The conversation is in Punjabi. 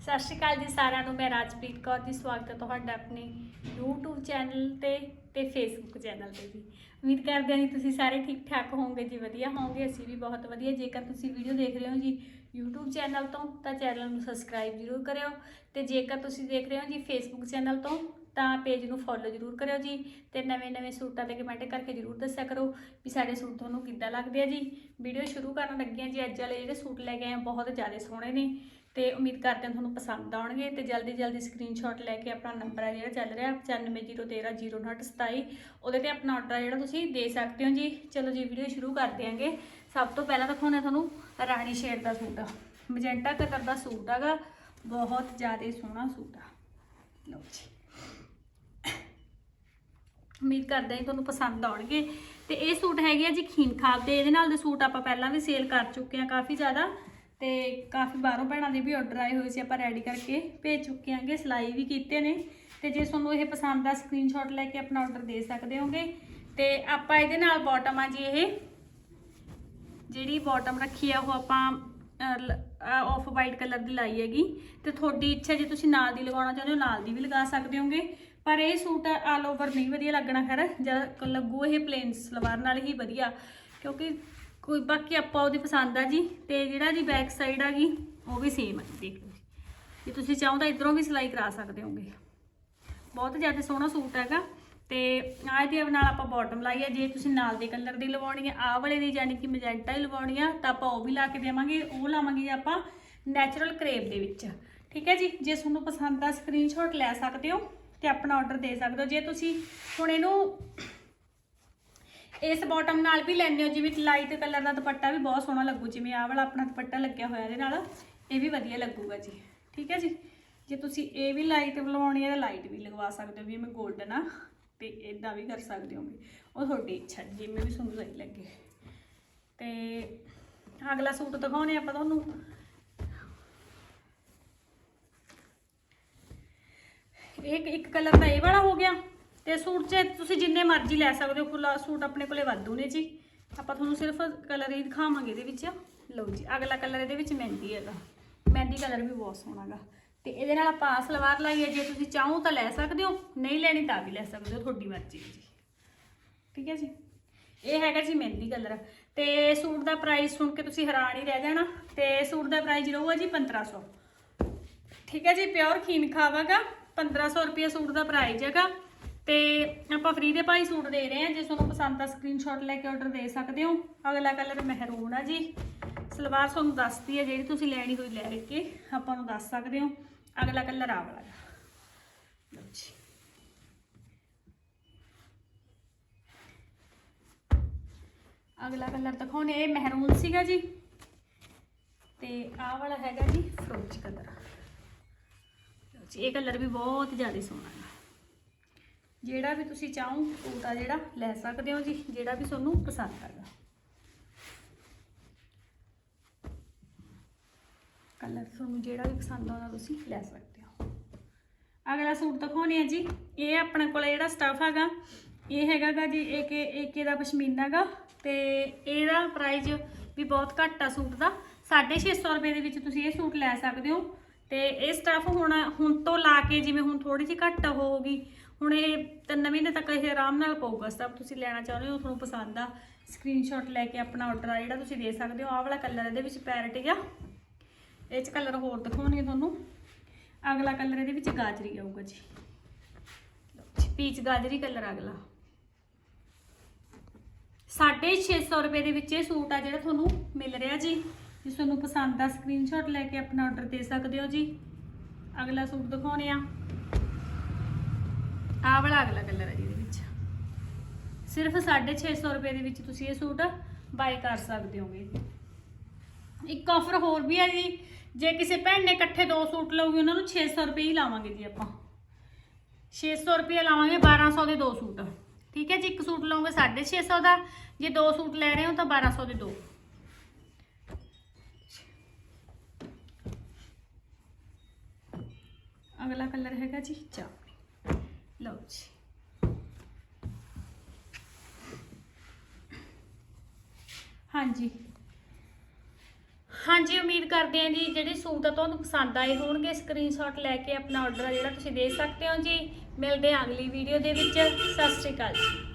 ਸਤਿ ਸ਼੍ਰੀ ਅਕਾਲ ਜੀ ਸਾਰਿਆਂ ਨੂੰ, ਮੈਂ ਰਾਜਪ੍ਰੀਤ ਕੌਰ ਜੀ, ਸਵਾਗਤ ਹੈ ਤੁਹਾਡਾ ਆਪਣੇ YouTube ਚੈਨਲ ਤੇ ਤੇ Facebook ਚੈਨਲ ਤੇ ਜੀ। ਉਮੀਦ ਕਰਦੇ ਹਾਂ ਜੀ ਤੁਸੀਂ ਸਾਰੇ ਠੀਕ ਠਾਕ ਹੋਵੋਗੇ ਜੀ, ਵਧੀਆ ਹੋਵੋਗੇ, ਅਸੀਂ ਵੀ ਬਹੁਤ ਵਧੀਆ। ਜੇਕਰ ਤੁਸੀਂ ਵੀਡੀਓ ਦੇਖ ਰਹੇ ਹੋ ਜੀ YouTube ਚੈਨਲ ਤੋਂ, ਤਾਂ ਚੈਨਲ ਨੂੰ ਸਬਸਕ੍ਰਾਈਬ ਜ਼ਰੂਰ ਕਰਿਓ। ਤੇ ਜੇਕਰ ਤੁਸੀਂ ਦੇਖ ਰਹੇ ਹੋ ਜੀ Facebook ਚੈਨਲ ਤੋਂ ਤਾਂ ਪੇਜ ਨੂੰ ਫੋਲੋ ਜ਼ਰੂਰ ਕਰਿਓ ਜੀ ਤੇ ਨਵੇਂ-ਨਵੇਂ ਸੂਟਾਂ ਤੇ ਕਮੈਂਟ ਕਰਕੇ ਜ਼ਰੂਰ ਦੱਸਿਆ ਕਰੋ ਵੀ ਸਾਡੇ ਸੂਟ ਤੁਹਾਨੂੰ ਕਿੱਦਾਂ ਲੱਗਦੇ ਆ ਜੀ। ਵੀਡੀਓ ਸ਼ੁਰੂ ਕਰਨ ਲੱਗੀਆਂ ਜੀ, ਅੱਜ ਵਾਲੇ ਜਿਹੜੇ ਸੂਟ ਲੈ ਕੇ ਆਏ ਆ, ਬਹੁਤ ਜ਼ਿਆਦਾ ਸੋਹਣੇ ਨੇ ਤੇ ਉਮੀਦ ਕਰਦੇ ਹਾਂ ਤੁਹਾਨੂੰ ਪਸੰਦ ਆਉਣਗੇ ਤੇ ਜਲਦੀ ਜਲਦੀ ਸਕਰੀਨਸ਼ਾਟ ਲੈ ਕੇ ਆਪਣਾ ਨੰਬਰ ਆ ਜਿਹੜਾ ਚੱਲ ਰਿਹਾ 9501300927 ਉਹਦੇ ਤੇ ਆਪਣਾ ਆਰਡਰ ਹੈ ਜਿਹੜਾ ਤੁਸੀਂ ਦੇ ਸਕਦੇ ਹੋ ਜੀ। ਚਲੋ ਜੀ, ਵੀਡੀਓ ਸ਼ੁਰੂ ਕਰ ਦਿਆਂਗੇ ਸਭ ਤੋਂ ਪਹਿਲਾਂ ਦਿਖਾਉਣਾ ਤੁਹਾਨੂੰ ਰਾਣੀ ਸ਼ੇਡ ਦਾ ਸੂਟ। ਮਜੈਂਟਾ ਕਲਰ ਦਾ ਸੂਟ ਹੈਗਾ, ਬਹੁਤ ਜ਼ਿਆਦਾ ਸੋਹਣਾ ਸੂਟ ਆ। ਲਓ ਜੀ। ਉਮੀਦ ਕਰਦੇ ਹਾਂ ਤੁਹਾਨੂੰ ਪਸੰਦ ਆਉਣਗੇ। ਤੇ ਇਹ ਸੂਟ ਹੈਗੇ ਆ ਜੀ ਖੀਨ ਖਾਬ ਦੇ ਇਹਦੇ ਨਾਲ ਦੇ ਸੂਟ ਆਪਾਂ ਪਹਿਲਾਂ ਵੀ ਸੇਲ ਕਰ ਚੁੱਕੇ ਆ ਕਾਫੀ ਜ਼ਿਆਦਾ। ਤੇ ਕਾਫੀ ਬਾਹਰੋਂ ਭੈਣਾਂ ਦੇ ਵੀ ਆਰਡਰ ਆਏ ਹੋਏ ਸੀ, ਆਪਾਂ ਰੈਡੀ ਕਰਕੇ ਭੇਜ ਚੁੱਕੇ ਆਂਗੇ ਸਿਲਾਈ ਵੀ ਕੀਤੇ ਨੇ। ਤੇ ਜੇ ਤੁਹਾਨੂੰ ਇਹ ਪਸੰਦ ਆ ਸਕਰੀਨਸ਼ਾਟ ਲੈ ਕੇ ਆਪਣਾ ਆਰਡਰ ਦੇ ਸਕਦੇ ਹੋਗੇ। ਤੇ ਆਪਾਂ ਇਹਦੇ ਨਾਲ ਬਾਟਮ ਆ ਜੀ ਇਹ। ਜਿਹੜੀ ਬਾਟਮ ਰੱਖੀ ਆ, ਉਹ ਆਪਾਂ ਆਫ ਵਾਈਟ ਕਲਰ ਦੀ ਲਾਈ ਹੈਗੀ। ਤੇ ਤੁਹਾਡੀ ਇੱਛਾ ਜੇ ਤੁਸੀਂ ਨਾਲ ਦੀ ਲਗਾਉਣਾ ਚਾਹੁੰਦੇ ਹੋ, ਨਾਲ ਦੀ ਵੀ ਲਗਾ ਸਕਦੇ ਹੋਗੇ। ਪਰ ਇਹ ਸੂਟ ਆਲ ਓਵਰ ਨਹੀਂ ਵਧੀਆ ਲੱਗਣਾ, ਖੈਰ ਜਦ ਲੱਗੂ ਇਹ ਪਲੇਨ ਸਲਵਾਰ ਨਾਲ ਹੀ ਵਧੀਆ, ਕਿਉਂਕਿ ਕੋਈ ਬਾਕੀ ਆਪਾਂ ਉਹਦੀ ਪਸੰਦ ਆ ਜੀ, ਤੇ ਜਿਹੜਾ ਜੀ ਬੈਕ ਸਾਈਡ ਆ ਗਈ ਉਹ ਵੀ ਸੇਮ ਹੈ ਦੇਖ ਲਓ ਜੀ। ਜੇ ਤੁਸੀਂ ਚਾਹੋ ਤਾਂ ਇਧਰੋਂ ਵੀ ਸਿਲਾਈ ਕਰਾ ਸਕਦੇ ਹੋਗੇ। ਬਹੁਤ ਜ਼ਿਆਦਾ ਸੋਹਣਾ ਸੂਟ ਹੈਗਾ, ਤੇ ਆਹ ਦੇ ਨਾਲ ਆਪਾਂ ਬਾਟਮ ਲਾਈ ਹੈ ਜੇ ਤੁਸੀਂ ਨਾਲ ਦੇ ਕਲਰ ਦੀ ਲਵਾਉਣੀ ਹੈ ਆਹ ਵਾਲੇ ਦੀ ਯਾਨੀ ਕਿ ਮੈਜੈਂਟਾ ਹੀ ਲਵਾਉਣੀ ਆ, ਤਾਂ ਆਪਾਂ ਉਹ ਵੀ ਲਾ ਕੇ ਦੇਵਾਂਗੇ, ਉਹ ਲਾਵਾਂਗੇ ਜੀ ਆਪਾਂ ਨੈਚੁਰਲ ਕਰੇਪ ਦੇ ਵਿੱਚ। ਠੀਕ ਹੈ ਜੀ, ਜੇ ਤੁਹਾਨੂੰ ਪਸੰਦ ਆ ਸਕਰੀਨਸ਼ਾਟ ਲੈ ਸਕਦੇ ਹੋ। ਤੇ ਆਪਣਾ ਆਰਡਰ ਦੇ ਸਕਦੇ ਹੋ। ਜੇ ਤੁਸੀਂ ਹੁਣ ਇਹਨੂੰ ਇਸ ਬਾਟਮ ਨਾਲ ਵੀ ਲੈਣੇ ਹੋ, ਜਿਵੇਂ ਲਾਈਟ ਕਲਰ ਦਾ ਦੁਪੱਟਾ ਵੀ ਬਹੁਤ ਸੋਹਣਾ ਲੱਗੂ, ਜਿਵੇਂ ਆਹ ਵਾਲਾ ਆਪਣਾ ਦੁਪੱਟਾ ਲੱਗਿਆ ਹੋਇਆ ਇਹਦੇ ਨਾਲ, ਇਹ ਵੀ ਵਧੀਆ ਲੱਗੂਗਾ ਜੀ। ਠੀਕ ਹੈ ਜੀ? ਜੇ ਤੁਸੀਂ ਇਹ ਵੀ ਲਾਈਟ ਲਵਾਉਣੀ ਹੈ ਤਾਂ ਲਾਈਟ ਵੀ ਲਗਵਾ ਸਕਦੇ ਹੋ ਵੀ ਮੈਂ 골ਡਨ ਆ, ਤੇ ਇਦਾਂ ਵੀ ਕਰ ਸਕਦੇ ਹੋਗੇ। ਉਹ ਤੁਹਾਡੀ ਇੱਛਾ ਜਿਵੇਂ ਵੀ ਤੁਹਾਨੂੰ ਸਹੀ ਲੱਗੇ। ਤੇ ਅਗਲਾ ਸੂਟ ਦਿਖਾਉਣੇ ਆਪਾਂ ਤੁਹਾਨੂੰ। ਇੱਕ ਇੱਕ ਕਲਰ ਦਾ ਇਹ ਵਾਲਾ ਹੋ ਗਿਆ ਤੇ ਸੂਟ 'ਚ ਤੁਸੀਂ ਜਿੰਨੇ ਮਰਜ਼ੀ ਲੈ ਸਕਦੇ ਹੋ ਖੁੱਲਾ ਸੂਟ ਆਪਣੇ ਕੋਲੇ ਵਾਧੂ ਨੇ ਜੀ। ਆਪਾਂ ਤੁਹਾਨੂੰ ਸਿਰਫ ਕਲਰ ਹੀ ਦਿਖਾਵਾਂਗੇ ਇਹਦੇ ਵਿੱਚ। ਲਓ ਜੀ, ਅਗਲਾ ਕਲਰ ਇਹਦੇ ਵਿੱਚ ਮਹਿੰਦੀ ਹੈਗਾ। ਮਹਿੰਦੀ ਕਲਰ ਵੀ ਬਹੁਤ ਸੋਹਣਾ ਸੋਹਣਾਗਾ ਤੇ ਇਹਦੇ ਨਾਲ ਆਪਾਂ ਸਲਵਾਰ ਲਾਈ ਹੈ, ਜੇ ਤੁਸੀਂ ਚਾਹੋ ਤਾਂ ਲੈ ਸਕਦੇ ਹੋ, ਨਹੀਂ ਲੈਣੀ ਤਾਂ ਵੀ ਲੈ ਸਕਦੇ ਹੋ, ਤੁਹਾਡੀ ਮਰਜ਼ੀ ਹੈ ਜੀ। ਠੀਕ ਹੈ ਜੀ? ਇਹ ਹੈਗਾ ਜੀ ਮਹਿੰਦੀ ਕਲਰ। ਤੇ ਸੂਟ ਦਾ ਪ੍ਰਾਈਸ ਸੁਣ ਕੇ ਤੁਸੀਂ ਹੈਰਾਨ ਹੀ ਰਹਿ ਜਾਣਾ। ਤੇ ਸੂਟ ਦਾ ਪ੍ਰਾਈਸ ਰਹੂਗਾ ਜੀ 1500 ਠੀਕ ਹੈ ਜੀ ਪਿਓਰ ਖੀਨ ਖਾਵਾਗਾ। 1500 ਰੁਪਏ ਸੂਟ ਦਾ ਪ੍ਰਾਈਸ ਹੈਗਾ। ਤੇ ਆਪਾਂ ਫ੍ਰੀ ਦੇ ਭਾਈ ਸੂਟ ਦੇ ਰਹੇ ਹਾਂ। ਜੇ ਤੁਹਾਨੂੰ ਪਸੰਦ ਆ ਸਕਰੀਨਸ਼ਾਟ ਲੈ ਕੇ ਆਰਡਰ ਦੇ ਸਕਦੇ ਹੋ। ਅਗਲਾ ਕਲਰ ਮਹਿਰੂਨ ਆ ਜੀ। ਸਲਵਾਰ ਤੁਹਾਨੂੰ ਦੱਸਦੀ ਹੈ ਜਿਹੜੀ ਤੁਸੀਂ ਲੈਣੀ ਹੋਈ ਲੈ ਕੇ। ਆਪਾਂ ਨੂੰ ਦੱਸ ਸਕਦੇ ਹੋ। ਅਗਲਾ ਕਲਰ ਆ ਵਾਲਾ ਲਓ ਜੀ। ਅਗਲਾ ਕਲਰ ਦਿਖਾਉਣੇ ਇਹ ਮਹਿਰੂਨ ਸੀਗਾ ਜੀ। ਤੇ ਆਹ ਵਾਲਾ ਹੈਗਾ ਜੀ ਫਰੋਜ਼ ਕਲਰ ਲਓ ਇਹ ਕਲਰ ਵੀ ਬਹੁਤ ਜ਼ਿਆਦਾ ਸੋਹਣਾ ਹੈ। ਜਿਹੜਾ ਵੀ ਤੁਸੀਂ ਚਾਹੋ, ਸੂਟ ਆ ਜਿਹੜਾ ਲੈ ਸਕਦੇ ਹੋ ਜੀ, ਜਿਹੜਾ ਵੀ ਤੁਹਾਨੂੰ ਪਸੰਦ ਆਗਾ ਕਲਰ ਤੁਹਾਨੂੰ ਜਿਹੜਾ ਵੀ ਪਸੰਦ ਆਉਂਦਾ, ਤੁਸੀਂ ਲੈ ਸਕਦੇ ਹੋ। ਅਗਲਾ ਸੂਟ ਦਿਖਾਉਣੇ ਆ ਜੀ। ਇਹ ਆਪਣੇ ਕੋਲ ਜਿਹੜਾ ਸਟਫ ਹੈਗਾ, ਇਹ ਹੈਗਾਗਾ ਜੀ ਏਕੇ ਏਕੇ ਦਾ ਪਸ਼ਮੀਨਾ ਗਾ ਤੇ ਇਹਦਾ ਪ੍ਰਾਈਸ ਵੀ ਬਹੁਤ ਘੱਟ ਆ ਸੂਟ ਦਾ। 650 ਰੁਪਏ ਦੇ ਵਿੱਚ ਤੁਸੀਂ ਇਹ ਸੂਟ ਲੈ ਸਕਦੇ ਹੋ। ਤੇ ਇਹ ਸਟਫ ਹੁਣ ਹੁਣ ਤੋਂ ਲਾ ਕੇ ਜਿਵੇਂ ਹੁਣ ਥੋੜੀ ਜਿਹੀ ਘੱਟ ਹੋਊਗੀ, ਹੁਣ ਇਹ ਤਿੰਨ ਮਹੀਨੇ ਤੱਕ ਇਹ ਆਰਾਮ ਨਾਲ ਪਊਗਾ ਸਟਫ, ਤੁਸੀਂ ਲੈਣਾ ਚਾਹੁੰਦੇ ਹੋ, ਤੁਹਾਨੂੰ ਪਸੰਦ ਆ ਸਕਰੀਨਸ਼ਾਟ ਲੈ ਕੇ ਆਪਣਾ ਆਰਡਰ ਆ ਜਿਹੜਾ ਤੁਸੀਂ ਦੇ ਸਕਦੇ ਹੋ, ਆਹ ਵਾਲਾ ਕਲਰ ਇਹਦੇ ਵਿੱਚ ਪੈਰਟ ਆ, ਇਹ ਚ ਕਲਰ ਹੋਰ ਦਿਖਾਉਣਗੇ ਤੁਹਾਨੂੰ, ਅਗਲਾ ਕਲਰ ਇਹਦੇ ਵਿੱਚ ਗਾਜਰੀ ਆਊਗਾ ਜੀ। ਪੀਚ ਗਾਜਰੀ ਕਲਰ ਅਗਲਾ। 650 ਰੁਪਏ ਦੇ ਵਿੱਚ ਇਹ ਸੂਟ ਆ ਜਿਹੜਾ ਤੁਹਾਨੂੰ ਮਿਲ ਰਿਹਾ ਜੀ। ਜੇ ਤੁਹਾਨੂੰ ਪਸੰਦ ਆ ਸਕਰੀਨਸ਼ਾਟ ਲੈ ਕੇ ਆਪਣਾ ਆਰਡਰ ਦੇ ਸਕਦੇ ਹੋ ਜੀ। ਅਗਲਾ ਸੂਟ ਦਿਖਾਉਣੇ ਆ। ਆਹ ਵਾਲਾ ਅਗਲਾ ਕਲਰ ਹੈ ਜੀ ਇਹਦੇ ਵਿੱਚ। ਸਿਰਫ 650 ਰੁਪਏ ਦੇ ਵਿੱਚ ਤੁਸੀਂ ਇਹ ਸੂਟ ਬਾਈ ਕਰ ਸਕਦੇ ਹੋਗੇ। ਇੱਕ ਆਫਰ ਹੋਰ ਵੀ ਹੈ ਜੀ। ਜੇ ਕਿਸੇ ਭੈਣ ਨੇ ਇਕੱਠੇ ਦੋ ਸੂਟ ਲਊਗੀ, ਉਹਨਾਂ ਨੂੰ 600 ਰੁਪਏ ਹੀ ਲਾਵਾਂਗੇ ਜੀ ਆਪਾਂ। 600 ਰੁਪਏ ਲਾਵਾਂਗੇ 1200 ਦੇ ਦੋ ਸੂਟ। ਠੀਕ ਹੈ ਜੀ, ਇੱਕ ਸੂਟ ਲਓਗੇ 650 ਦਾ। ਜੇ ਦੋ ਸੂਟ ਲੈ ਰਹੇ ਹੋ ਤਾਂ 1200 ਦੇ ਦੋ। ਅਗਲਾ ਕਲਰ ਹੈਗਾ ਜੀ ਚਾਹ ਲਓ ਜੀ। ਹਾਂਜੀ। ਹਾਂਜੀ, ਉਮੀਦ ਕਰਦੇ ਹਾਂ ਜੀ ਜਿਹੜੇ ਸੂਟ ਆ ਤੁਹਾਨੂੰ ਪਸੰਦ ਆਏ ਹੋਣਗੇ ਸਕਰੀਨਸ਼ਾਟ ਲੈ ਕੇ ਆਪਣਾ ਆਰਡਰ ਆ ਜਿਹੜਾ ਤੁਸੀਂ ਦੇ ਸਕਦੇ ਹੋ ਜੀ। ਮਿਲਦੇ ਹਾਂ ਅਗਲੀ ਵੀਡੀਓ ਦੇ ਵਿੱਚ। ਸਤਿ ਸ਼੍ਰੀ ਅਕਾਲ ਜੀ।